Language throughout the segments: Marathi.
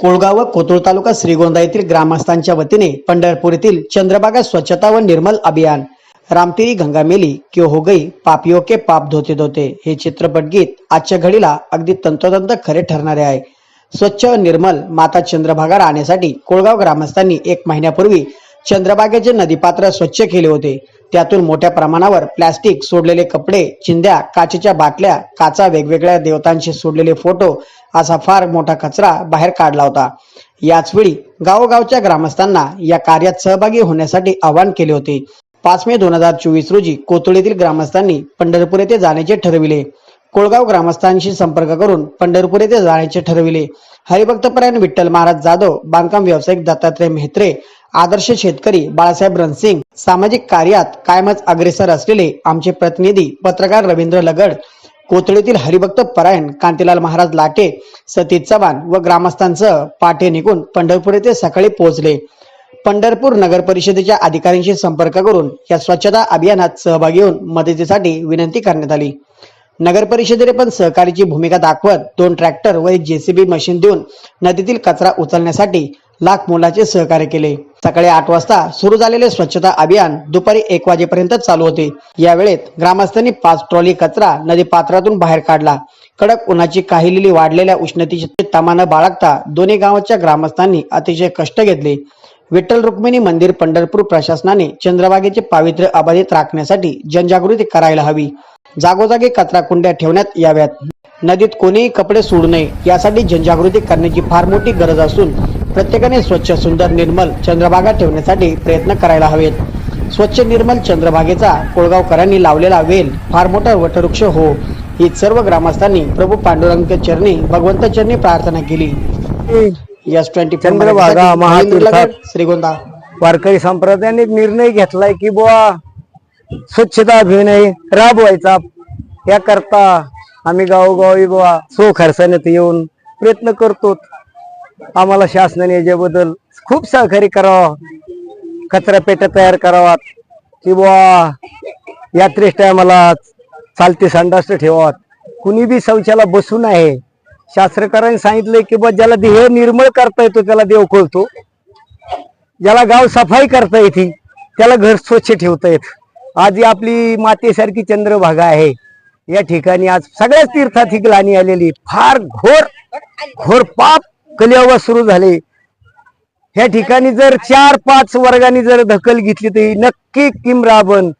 कोळगाव व कोथरूड तालुका श्रीगोंदा येथील ग्रामस्थांच्या वतीने पंढरपूर येथील चंद्रभागा स्वच्छता व निर्मल अभियान रामतिरी गंगा मेली क्यों हो गई पापियो के पाप धोते धोते हे चित्रपट गीत आजच्या घडीला अगदी तंतोतंत खरे ठरणारे आहे. स्वच्छ व निर्मल माता चंद्रभागा राहण्यासाठी कोळगाव ग्रामस्थांनी एक महिन्यापूर्वी चंद्रभागेचे नदीपात्र स्वच्छ केले होते. त्यातून मोठ्या प्रमाणावर प्लॅस्टिक सोडलेले कपडे चिंध्या काचेच्या बाटल्या काचा वेगवेगळ्या देवतांचे सोडलेले फोटो असा फार मोठा कचरा बाहेर काढला होता. याच वेळी गावोगावच्या ग्रामस्थांना या कार्यात सहभागी होण्यासाठी आवाहन केले होते. पाच मे दोन हजार चोवीस रोजी कोथळीतील ग्रामस्थांनी पंढरपूर येथे जाण्याचे ठरविले. कोळगाव ग्रामस्थांशी संपर्क करून पंढरपूर येथे जाण्याचे ठरविले. हरिभक्तपरायण विठ्ठल महाराज जाधव बांधकाम व्यावसायिक दत्तात्रय मेहत्रे आदर्श शेतकरी बाळासाहेब रणसिंग सामाजिक कार्यात कायमच अग्रेसर असलेले आमचे प्रतिनिधी पत्रकार रवींद्र लगड कोथळीतील हरिभक्त परायण कांतीलाल महाराज लाटे सती चव्हाण व ग्रामस्थांसह पाठे निघून पंढरपूर येथे सकाळी पोहोचले. पंढरपूर नगर परिषदेच्या अधिकाऱ्यांशी संपर्क करून या स्वच्छता अभियानात सहभागी होऊन मदतीसाठी विनंती करण्यात आली. नगर परिषदेने पण सहकार्याची भूमिका दाखवत दोन ट्रॅक्टर व एक जेसीबी मशीन देऊन नदीतील कचरा उचलण्यासाठी लाख मोलाचे सहकार्य केले. सकाळी आठ वाजता सुरू झालेले स्वच्छता अभियान दुपारी एक वाजेपर्यंत चालू होते. या वेळेत ग्रामस्थांनी पाच ट्रॉली कचरा नदी पात्रातून बाहेर काढला. कडक उन्हाची काहिलेली वाढलेल्या उष्णतेची तमा न बाळगता दोन्ही गावाच्या ग्रामस्थांनी अतिशय कष्ट घेतले. विठ्ठल रुक्मिणी मंदिर पंढरपूर प्रशासनाने चंद्रभागेचे पावित्र्य अबाधित राखण्यासाठी जनजागृती करायला हवी. जागोजागी कचरा कुंड्या ठेवण्यात याव्यात. नदीत कोणीही कपडे सोडू नये यासाठी जनजागृती करण्याची फार मोठी गरज असून प्रत्येकाने स्वच्छ सुंदर निर्मल चंद्रभागा ठेवण्यासाठी प्रयत्न करायला हवेत. स्वच्छ निर्मल चंद्रभागेचा कोळगावकरांनी लावलेला वेल फार मोठा वटवृक्ष हो. ही सर्व ग्रामस्थांनी प्रभू पांडुरंग चरणी भगवंत चरणी प्रार्थना केली. यस ट्वेंटी चंद्रभागा, महातीर्थात श्रीगोंदा. वारकरी संप्रदायाने एक निर्णय घेतलाय की बुवा स्वच्छता अभियान राबवायचा. याकरता आम्ही गावोगावी बुवा सो खर्चाने येऊन प्रयत्न करतो आम्हाला शासनाने याच्याबद्दल खूप सहकार्य करावं. कचरा पेट्या तयार करावात. किंवा यात्रेस टायमाला चालते संडास ठेवात कुणी बी शौचाला बसू नये. शास्त्रकारांनी सांगितलंय की बुवा ज्याला देह निर्मळ करता येतो त्याला देव खोलतो. ज्याला गाव सफाई करता येते त्याला घर स्वच्छ ठेवता येत. आज ही आपली मातेसारखी चंद्रभागा आहे. या ठिकाणी आज सगळ्याच तीर्थात ही आलेली. फार घोर घोर पाप. कलियावर सुरू झाले. ह्या ठिकाणी जर चार पाच वर्गांनी जर दखल घेतली तर नक्की किम राबन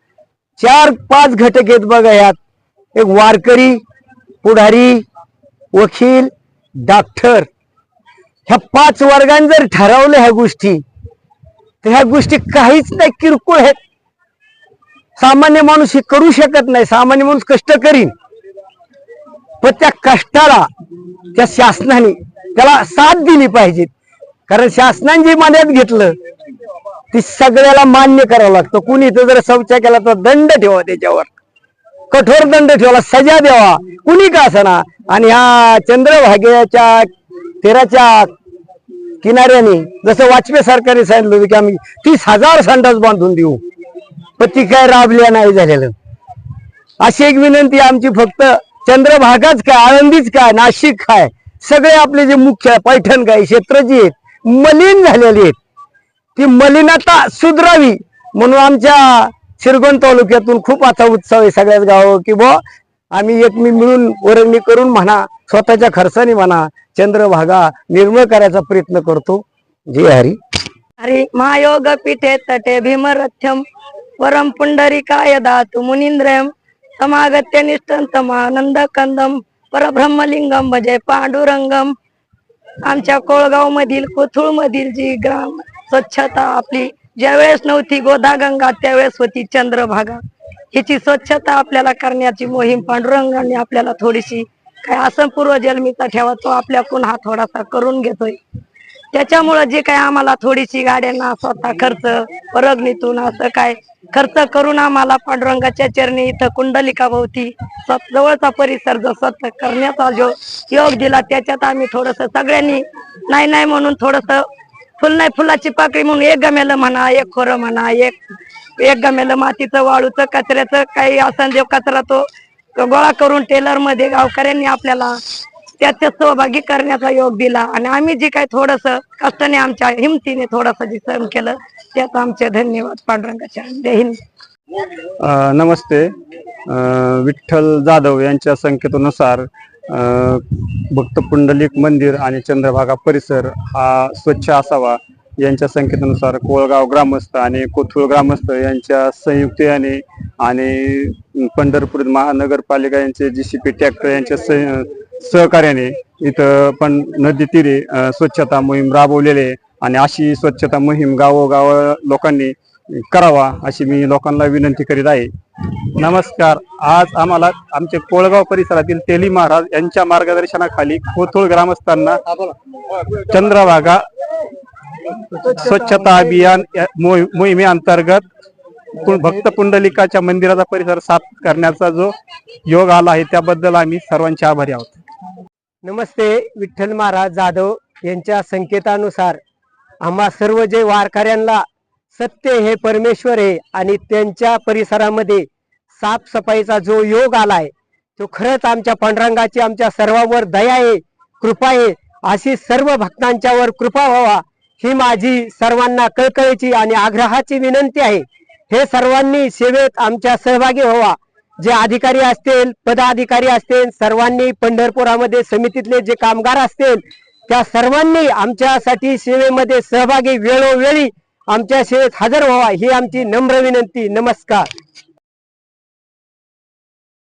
चार पाच घटक आहेत बघा यात एक वारकरी पुढारी वकील डॉक्टर. ह्या पाच वर्गांनी जर ठरवलं ह्या गोष्टी तर ह्या गोष्टी काहीच नाही किरकोळ आहेत. सामान्य माणूस हे करू शकत नाही. सामान्य माणूस कष्ट करीन. पण त्या कष्टाला त्या शासनाने त्याला साथ दिली पाहिजे कारण शासनाने जी मान्यात घेतलं ती सगळ्याला मान्य करावं लागतं. कुणी इथं जर शौचा केला तर दंड ठेवा त्याच्यावर. कठोर दंड ठेवला सजा द्यावा. कुणी का असना? आणि ह्या चंद्रभागेच्या तेराच्या किनाऱ्याने जसं वाजपेयी सरकारने सांगितलं होतं की आम्ही तीस हजार संडास बांधून देऊ. पण ती काय राबल्या नाही झालेलं. अशी एक विनंती आमची फक्त चंद्रभागाच काय आळंदीच काय नाशिक काय? सगळे आपले जे मुख्य पैठण काय क्षेत्र जी आहेत मलिन झालेली आहेत. ती मलिनता सुधरावी म्हणून आमच्या शिरगोण तालुक्यातून खूप आता उत्सव आहे सगळ्याच गाव की बुवा आम्ही एकमी मिळून वर्गणी करून म्हणा स्वतःच्या खर्चाने म्हणा चंद्रभागा निर्मळ करायचा प्रयत्न करतो. जय हरी. हरी महायोग पीठे तटे भीमरथ्यम परम पुंडरीकाय दातु मुनिंद्रम समागत्य निष्ठंतमानंद कंदम परब्रह्मलिंगम म्हणजे पांडुरंगम. आमच्या कोळगाव मधील कोथुळ मधील जी ग्राम स्वच्छता आपली ज्यावेळेस नव्हती गोदागंगा त्यावेळेस होती चंद्रभागा. हिची स्वच्छता आपल्याला करण्याची मोहीम पांडुरंगाने आपल्याला थोडीशी काय असं पूर्वजन्मीचा ठेवा तो आपल्याकडून हा थोडासा करून घेतोय. त्याच्यामुळं जे काय आम्हाला थोडीशी गाड्यांना स्वतः खर्च परगणीतून असं काय खर्च करून आम्हाला पांडुरंगाच्या चरणी इथं कुंडलिका भोवती जवळचा परिसर जो स्वतः करण्याचा जो योग दिला त्याच्यात आम्ही थोडस सगळ्यांनी नाही नाही म्हणून थोडस फुल नाही फुलाची पाकळी म्हणून एक गमेलं म्हणा एक खोरं म्हणा एक एक गमेलं मातीचं वाळूचं कचऱ्याचं काही असं देव कचरा तो गोळा करून टेलरमध्ये गावकऱ्यांनी आपल्याला त्याचे सहभागी करण्याचा योग दिला. आणि आम्ही जे काही थोडस कष्टाने आमच्या हिमतीने थोडस जे सहन केलं त्यात आमचे धन्यवाद. पांडुरंगाच्या जय हिंद. नमस्ते. विठ्ठल जाधव यांच्या संकेतानुसार भक्त पुंडलिक मंदिर आणि चंद्रभागा परिसर हा स्वच्छ असावा यांच्या संकेतानुसार कोळगाव ग्रामस्थ आणि कोथुळ ग्रामस्थ यांच्या संयुक्तीने आणि पंढरपूर महानगरपालिका यांचे जी सी पी ट्रॅक्टर यांच्या सहकार्याने इथं पण नदी तीरे स्वच्छता मोहीम राबवलेली आहे आणि अशी स्वच्छता मोहीम गावोगाव लोकांनी करावा अशी मी लोकांना विनंती करीत आहे. नमस्कार. आज आम्हाला आमचे कोळगाव परिसरातील तेली महाराज यांच्या मार्गदर्शनाखाली कोथोळ ग्रामस्थांना चंद्रभागा स्वच्छता अभियान मोहिमेअंतर्गत भक्त पुंडलिकाच्या मंदिराचा परिसर साफ करण्याचा जो योग आला आहे त्याबद्दल आम्ही सर्वांचे आभारी आहोत. नमस्ते विठ्ठल महाराज जाधव यांच्या संकेतानुसार आम्हा सर्व जे वारकऱ्यांना सत्य हे परमेश्वर आहे आणि त्यांच्या परिसरामध्ये साफसफाईचा जो योग आलाय तो खरंच आमच्या पांडुरंगाची आमच्या सर्वांवर दया आहे कृपा आहे. अशी सर्व भक्तांच्यावर कृपा व्हावा ही माझी सर्वांना कळकळीची आणि आग्रहाची विनंती आहे. हे सर्वांनी सेवेत आमच्या सहभागी व्हावा. जे अधिकारी असतील पदाधिकारी असतील सर्वांनी पंढरपुरामध्ये समितीतले जे कामगार असतील त्या सर्वांनी आमच्यासाठी सेवेमध्ये सहभागी वेळोवेळी आमच्या सेवेत हजर व्हावा ही आमची नम्र विनंती. नमस्कार.